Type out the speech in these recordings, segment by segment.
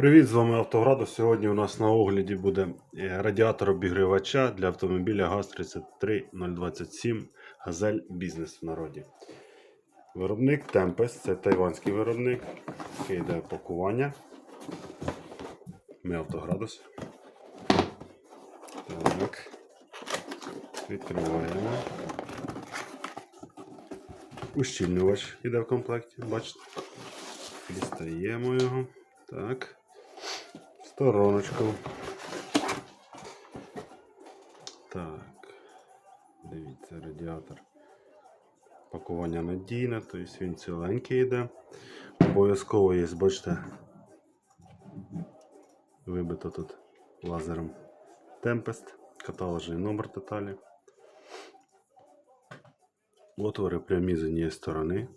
Привіт, з вами Автоградус. Сьогодні у нас на огляді буде е, радіатор обігрівача для автомобіля ГАЗ-33027 Газель Бізнес в народі. Виробник Tempest, це тайванський виробник. Таке йде пакування. Ми Автоградус. Так. Відкриваємо. Ущільнювач йде в комплекті, бачите? Дістаємо його. Так. Стороночку. Так. Дивіться, радіатор. Пакування надійне, тобто він ціленький йде. Обов'язково є, бачите, вибито тут лазером Tempest, каталожний номер деталі. Отвори прямі з однієї сторони.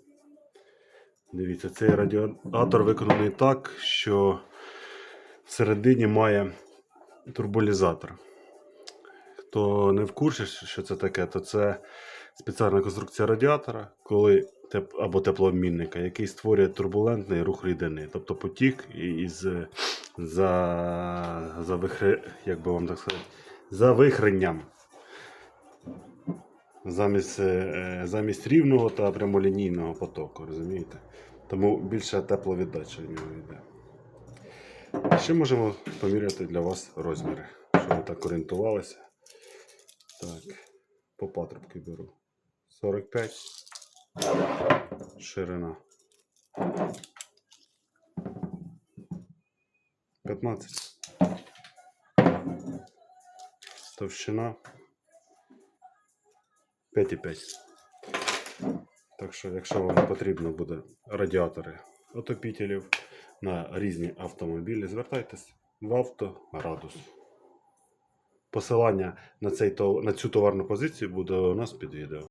Дивіться, цей радіатор виконаний так, що всередині має турболізатор. Хто не в курсі, що це таке, то це спеціальна конструкція радіатора, коли теп... або теплообмінника, який створює турбулентний рух рідини, тобто потік із за, за, вихри... як би вам так сказати, за вихренням. Замість, е, замість рівного та прямолінійного потоку, розумієте? Тому більша тепловіддача в нього йде. Ще можемо поміряти для вас розміри, щоб ви так орієнтувалися. Так, по патрубки беру. 45 ширина. 15 товщина 5,5. Так що, якщо вам потрібно буде радіатори отопітелів на різні автомобілі, звертайтесь в Автоградус. Посилання на, цей, на цю товарну позицію буде у нас під відео.